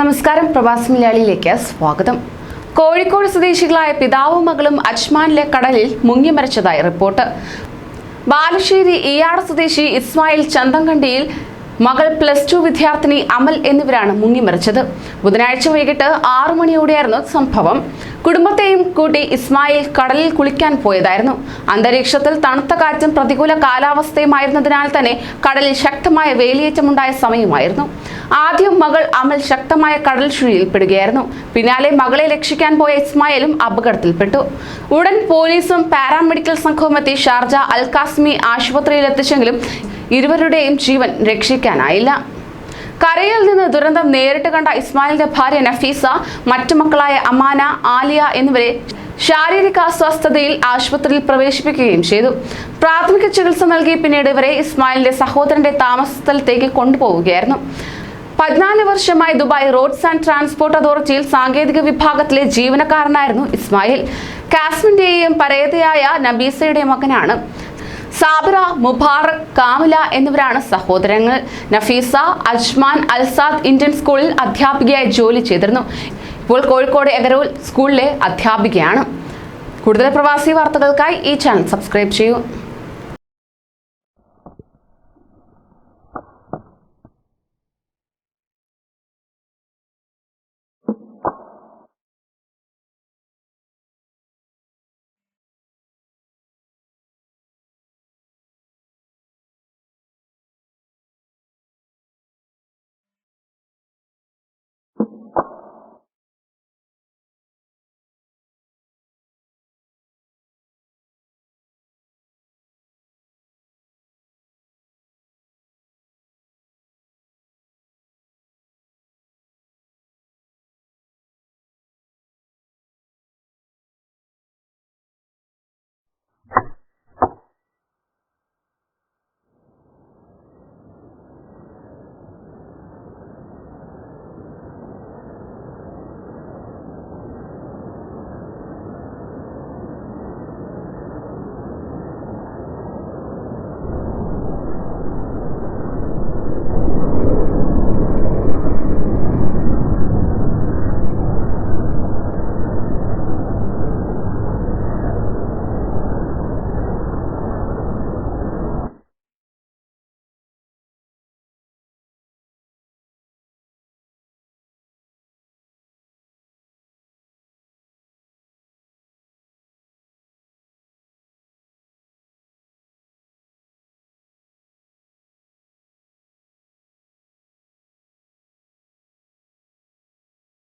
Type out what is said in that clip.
നമസ്കാരം. പ്രവാസി മലയാളിയിലേക്ക് സ്വാഗതം. കോഴിക്കോട് സ്വദേശികളായ പിതാവും മകളും അജ്മാനിലെ കടലിൽ മുങ്ങിമരിച്ചതായി റിപ്പോർട്ട്. ബാലുശ്ശേരി ഈയാട് സ്വദേശി ഇസ്മായിൽ ചന്തംകണ്ടിയിൽ മകൾ പ്ലസ് ടു വിദ്യാർത്ഥിനി അമൽ എന്നിവരാണ് മുങ്ങിമരിച്ചത്. ബുധനാഴ്ച വൈകിട്ട് ആറു മണിയോടെയായിരുന്നു സംഭവം. കുടുംബത്തെയും കൂട്ടി ഇസ്മായിൽ കടലിൽ കുളിക്കാൻ പോയതായിരുന്നു. അന്തരീക്ഷത്തിൽ തണുത്ത കാറ്റും പ്രതികൂല കാലാവസ്ഥയുമായിരുന്നതിനാൽ തന്നെ കടലിൽ ശക്തമായ വേലിയേറ്റമുണ്ടായ സമയമായിരുന്നു. ആദ്യം മകൾ അമൽ ശക്തമായ കടൽ ചുഴിയിൽപ്പെടുകയായിരുന്നു. പിന്നാലെ മകളെ രക്ഷിക്കാൻ പോയ ഇസ്മായിലും അപകടത്തിൽപ്പെട്ടു. ഉടൻ പോലീസും പാരാമെഡിക്കൽ സംഘവും എത്തി ഷാർജ അൽ കാസ്മി ആശുപത്രിയിൽ എത്തിച്ചെങ്കിലും ഇരുവരുടെയും ജീവൻ രക്ഷിക്കാനായില്ല. കരയിൽ നിന്ന് ദുരന്തം നേരിട്ട് കണ്ട ഇസ്മായിലിന്റെ ഭാര്യ നഫീസ മറ്റു മക്കളായ അമാന ആലിയ എന്നിവരെ ശാരീരിക അസ്വസ്ഥതയിൽ ആശുപത്രിയിൽ പ്രവേശിപ്പിക്കുകയും ചെയ്തു. പ്രാഥമിക ചികിത്സ നൽകി പിന്നീട് ഇവരെ ഇസ്മായിലിന്റെ സഹോദരന്റെ താമസ സ്ഥലത്തേക്ക് കൊണ്ടുപോവുകയായിരുന്നു. പതിനാല് വർഷമായി ദുബായ് റോഡ്സ് ആൻഡ് ട്രാൻസ്പോർട്ട് അതോറിറ്റിയിൽ സാങ്കേതിക വിഭാഗത്തിലെ ജീവനക്കാരനായിരുന്നു ഇസ്മായിൽ. കാസ്മിന്റെയും പരേതയായ നബീസയുടെ മകനാണ്. സാബിറ മുബാറക് കാമില എന്നിവരാണ് സഹോദരങ്ങൾ. നഫീസ അജ്മാൻ അൽസാദ് ഇന്ത്യൻ സ്കൂളിൽ അധ്യാപികയായി ജോലി ചെയ്തിരുന്നു. ഇപ്പോൾ കോഴിക്കോട് എഗരൂൽ സ്കൂളിലെ അധ്യാപികയാണ്. കൂടുതൽ പ്രവാസി വാർത്തകൾക്കായി ഈ ചാനൽ സബ്സ്ക്രൈബ് ചെയ്യൂ.